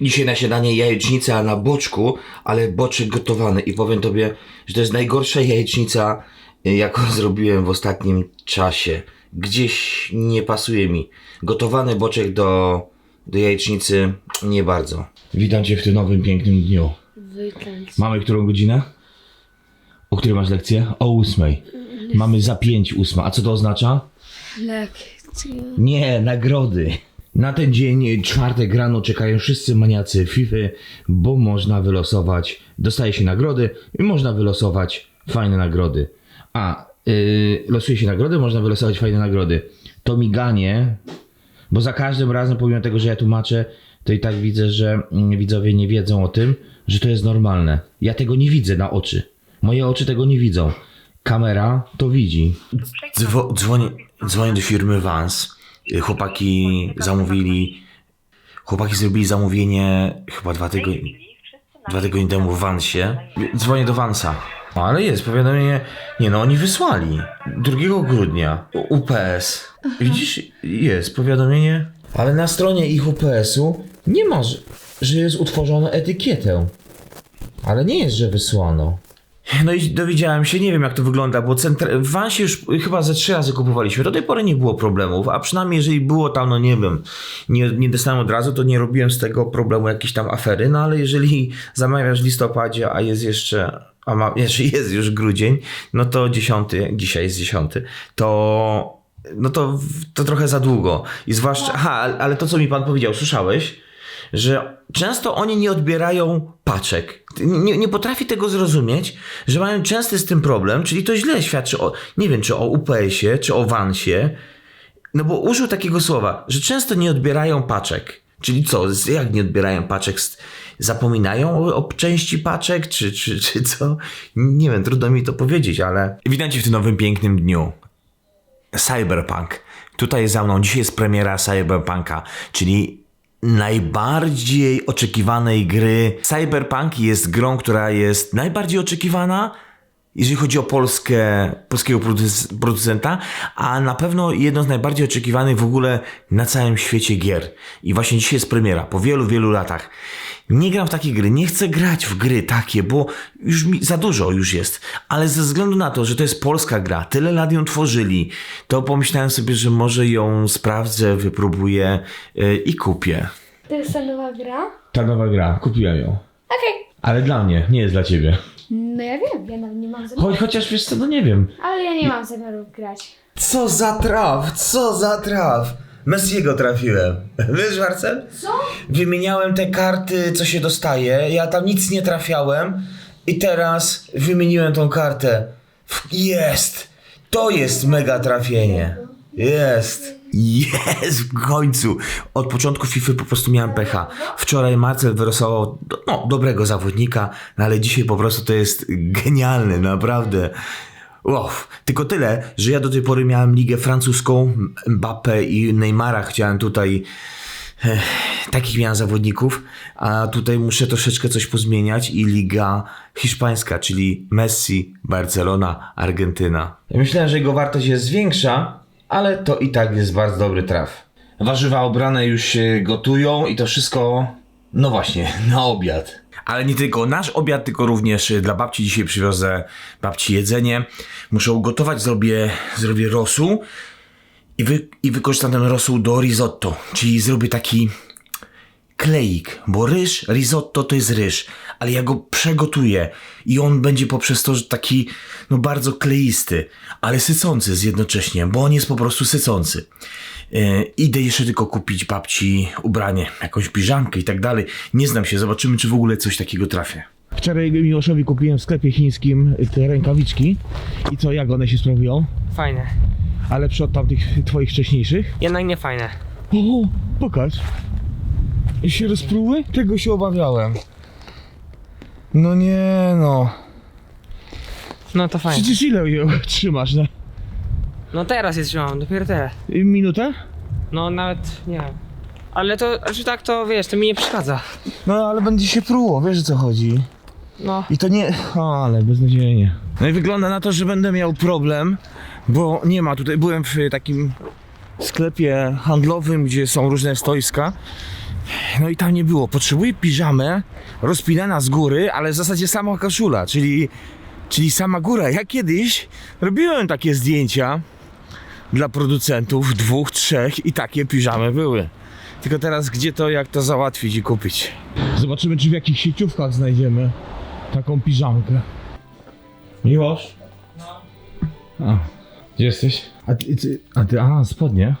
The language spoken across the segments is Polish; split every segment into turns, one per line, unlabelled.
dzisiaj na śniadanie jajecznica na boczku, ale boczek gotowany i powiem tobie, że to jest najgorsza jajecznica, y, jaką zrobiłem w ostatnim czasie. Gdzieś nie pasuje mi. Gotowany boczek do, do jajecznicy nie bardzo. Witam cię w tym nowym, pięknym dniu.
Weekend.
Mamy którą godzinę? O której masz lekcję? O ósmej. Mamy za pięć ósma. A co to oznacza?
Lekcje.
Nie, nagrody. Na ten dzień, czwartek rano, czekają wszyscy maniacy FIFA, bo można wylosować, dostaje się nagrody i można wylosować fajne nagrody. A, yy, losuje się nagrody, można wylosować fajne nagrody. To miganie, bo za każdym razem, pomimo tego, że ja tłumaczę, to i tak widzę, że mm, widzowie nie wiedzą o tym, że to jest normalne. Ja tego nie widzę na oczy. Moje oczy tego nie widzą. Kamera to widzi. Dzwo- dzwonię, dzwonię do firmy Vans. Chłopaki zamówili. Chłopaki zrobili zamówienie chyba dwa tygodnie, dwa tygodnie temu w Vansie. Dzwonię do Vansa. No, ale jest powiadomienie. Nie no, oni wysłali. 2 grudnia. UPS. Widzisz, jest powiadomienie. Ale na stronie ich UPS-u nie ma, że, że jest utworzono etykietę. Ale nie jest, że wysłano. No i dowiedziałem się, nie wiem jak to wygląda, bo centra- w Vansie już chyba ze trzy razy kupowaliśmy. Do tej pory nie było problemów, a przynajmniej jeżeli było tam, no nie wiem, nie, nie dostałem od razu, to nie robiłem z tego problemu jakiejś tam afery, no ale jeżeli zamawiasz w listopadzie, a jest jeszcze, a ma, jeszcze jest już grudzień, no to dziesiąty, dzisiaj jest dziesiąty, to no to, to trochę za długo. I zwłaszcza, aha, ale- ale to co mi pan powiedział, słyszałeś? Że często oni nie odbierają paczek. Nie, nie potrafi tego zrozumieć, że mają częsty z tym problem, czyli to źle świadczy o, nie wiem, czy o UPS-ie, czy o Vansie, no bo użył takiego słowa, że często nie odbierają paczek. Czyli co, jak nie odbierają paczek? Zapominają o, o części paczek, czy, czy, czy co? Nie wiem, trudno mi to powiedzieć, ale... Witajcie w tym nowym, pięknym dniu. Cyberpunk. Tutaj za mną dzisiaj jest premiera Cyberpunka, czyli najbardziej oczekiwanej gry. Cyberpunk jest grą, która jest najbardziej oczekiwana, jeżeli chodzi o Polskę, polskiego produc- producenta, a na pewno jedną z najbardziej oczekiwanych w ogóle na całym świecie gier. I właśnie dzisiaj jest premiera, po wielu, wielu latach. Nie gram w takie gry, nie chcę grać w gry takie, bo już mi za dużo już jest. Ale ze względu na to, że to jest polska gra, tyle lat ją tworzyli, to pomyślałem sobie, że może ją sprawdzę, wypróbuję yy, i kupię.
To jest ta nowa gra?
Ta nowa gra, kupiłem ją.
Okej.
Ale dla mnie, nie jest dla ciebie.
No ja wiem, ja nawet nie mam zamiaru.
Choć, chociaż wiesz co, no nie wiem.
Ale ja nie mam zamiaru grać.
Co za traf, co za traf. Messiego trafiłem. Wiesz, Marcel?
Co?
Wymieniałem te karty, co się dostaje. Ja tam nic nie trafiałem. I teraz wymieniłem tą kartę. Jest! To jest mega trafienie. Jest. Jest w końcu. Od początku FIFA po prostu miałem pecha. Wczoraj Marcel wyrosował no, dobrego zawodnika, no ale dzisiaj po prostu to jest genialny, naprawdę. Wow. Tylko tyle, że ja do tej pory miałem ligę francuską, Mbappé i Neymara chciałem tutaj Ech, takich miałem zawodników, a tutaj muszę troszeczkę coś pozmieniać i liga hiszpańska, czyli Messi, Barcelona, Argentyna. Myślałem, że jego wartość jest większa, ale to i tak jest bardzo dobry traf. Warzywa obrane już się gotują i to wszystko, no właśnie, na obiad. Ale nie tylko nasz obiad, tylko również y, dla babci dzisiaj przywiozę babci jedzenie. Muszę ugotować, zrobię, zrobię rosół i, wy, i wykorzystam ten rosół do risotto, czyli zrobię taki kleik, bo ryż, risotto to jest ryż, ale ja go przegotuję i on będzie poprzez to, taki no bardzo kleisty, ale sycący jednocześnie, bo on jest po prostu sycący. Yy, idę jeszcze tylko kupić babci ubranie, jakąś piżamkę i tak dalej. Nie znam się, zobaczymy czy w ogóle coś takiego trafię. Wczoraj Miłoszowi kupiłem w sklepie chińskim te rękawiczki i co, jak one się sprawują?
Fajne.
A lepsze od tamtych twoich wcześniejszych?
Jednak nie fajne.
O, pokaż. I się rozpruły? Tego się obawiałem. No nie no.
No to fajne.
Przecież ile ją trzymasz? Na
No teraz jest trzymam, dopiero teraz.
minutę?
No nawet nie wiem. Ale to, znaczy tak to wiesz, to mi nie przeszkadza.
No ale będzie się pruło, wiesz o co chodzi.
No.
I to nie... O, ale beznadziejnie. No i wygląda na to, że będę miał problem, bo nie ma tutaj... Byłem w takim sklepie handlowym, gdzie są różne stoiska no i tam nie było. Potrzebuję piżamę rozpinana z góry, ale w zasadzie sama koszula, czyli, czyli sama góra. Ja kiedyś robiłem takie zdjęcia dla producentów, dwóch, trzech i takie piżamy były. Tylko teraz gdzie to, jak to załatwić i kupić? Zobaczymy, czy w jakichś sieciówkach znajdziemy taką piżamkę. Miłosz? No. A, gdzie jesteś? A ty, ty, a ty, a, spodnie?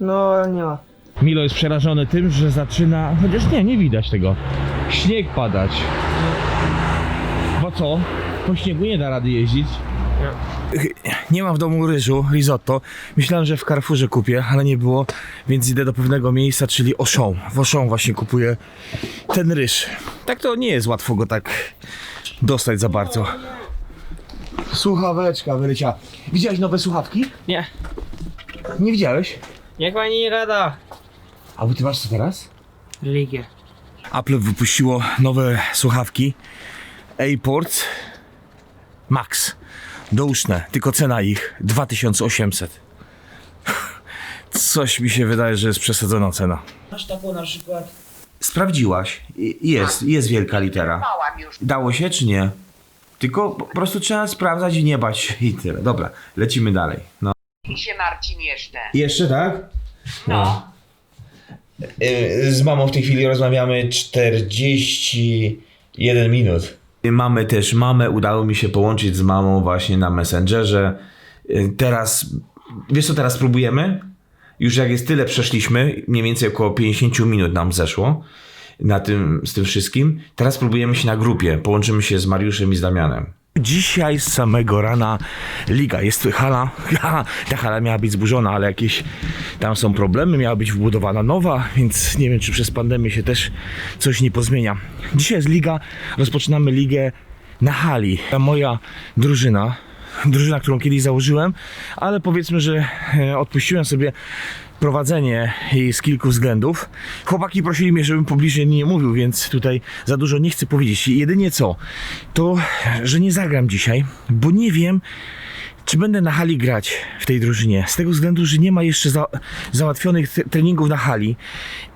No, nie ma.
Milo jest przerażony tym, że zaczyna, chociaż nie, nie widać tego, śnieg padać. Bo co? Po śniegu nie da rady jeździć. Nie mam w domu ryżu, risotto. Myślałem, że w Carrefourze kupię, ale nie było, więc idę do pewnego miejsca, czyli Auchan. W Auchan właśnie kupuję ten ryż. Tak to nie jest łatwo go tak dostać za bardzo. Słuchaweczka wyleciała. Widziałeś nowe słuchawki?
Nie.
Nie widziałeś?
Niech pani nie gada.
A ty masz co teraz?
Religię.
Apple wypuściło nowe słuchawki AirPods Max douszne, tylko cena ich 2800 Coś mi się wydaje, że jest przesadzona cena. Masz taką na przykład... Sprawdziłaś. I- Jest, jest wielka litera. Dało się czy nie? Tylko po prostu trzeba sprawdzać i nie bać się i tyle. Dobra, lecimy dalej. No.
się Marcin jeszcze.
Jeszcze tak? No. Z mamą w tej chwili rozmawiamy 41 minut. Mamy też mamę, udało mi się połączyć z mamą właśnie na Messengerze. Y, Teraz, wiesz co teraz próbujemy? Już jak jest tyle przeszliśmy, mniej więcej około 50 minut nam zeszło na tym, z tym wszystkim. Teraz próbujemy się na grupie. Połączymy się z Mariuszem i z Damianem. Dzisiaj z samego rana liga. Jest hala. Ta hala miała być zburzona, ale jakieś tam są problemy. Miała być wbudowana nowa, więc nie wiem, czy przez pandemię się też coś nie pozmienia. Dzisiaj jest liga. Rozpoczynamy ligę na hali. Ta moja drużyna, drużyna, którą kiedyś założyłem, ale powiedzmy, że e, odpuściłem sobie prowadzenie jej z kilku względów. Chłopaki prosili mnie, żebym publicznie nie mówił, więc tutaj za dużo nie chcę powiedzieć. Jedynie co, to, że nie zagram dzisiaj, bo nie wiem, czy będę na hali grać w tej drużynie. Z tego względu, że nie ma jeszcze za, załatwionych tre- treningów na hali.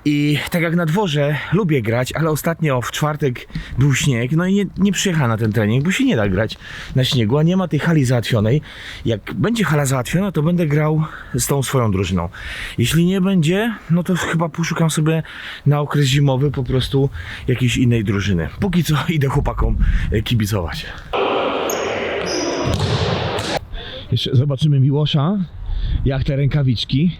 I tak jak na dworze lubię grać, ale ostatnio w czwartek był śnieg, no i nie, nie przyjechałem na ten trening, bo się nie da grać na śniegu, a nie ma tej hali załatwionej. Jak będzie hala załatwiona, to będę grał z tą swoją drużyną. Jeśli nie będzie, no to chyba poszukam sobie na okres zimowy po prostu jakiejś innej drużyny. Póki co idę chłopakom e, kibicować. Jeszcze zobaczymy Miłosza, jak te rękawiczki.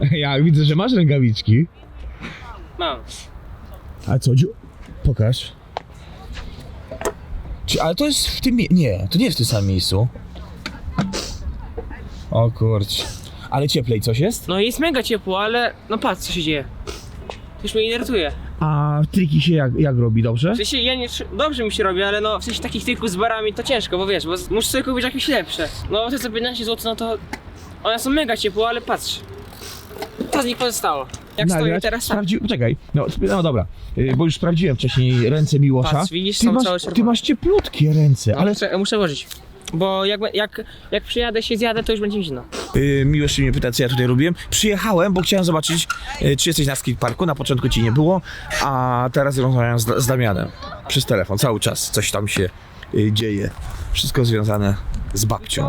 Ja widzę, że masz rękawiczki.
Mam.
A co, dziu... pokaż. Czy, ale to jest w tym... Nie, to nie jest w tym samym miejscu. O kurcz. Ale cieplej coś jest?
No jest mega ciepło, ale no patrz co się dzieje. To już mnie irytuje.
A triki się jak, jak robi, dobrze?
W sensie ja nie trzy- dobrze mi się robi, ale no w sensie takich trików z barami to ciężko, bo wiesz, bo z- muszę sobie kupić jakieś lepsze. No te za 15 zł, no to one są mega ciepłe, ale patrz. To z nich pozostało. Jak
Nagrać?
teraz tak.
Sprawdzi... Poczekaj, no, sp- no dobra, y, bo już sprawdziłem wcześniej ręce Miłosza.
Patrz, widzisz,
ty,
są
masz,
całe
ty masz cieplutkie ręce,
Ale
ale...
muszę, muszę łożyć. Bo jak, jak, jak przyjadę się zjadę, to już będzie zimno.
Yy, Miłosz mnie pyta, co ja tutaj robiłem. Przyjechałem, bo chciałem zobaczyć, y, czy jesteś na skateparku. Na początku ci nie było, a teraz rozmawiam z, z Damianem przez telefon. Cały czas coś tam się y, dzieje. Wszystko związane z babcią.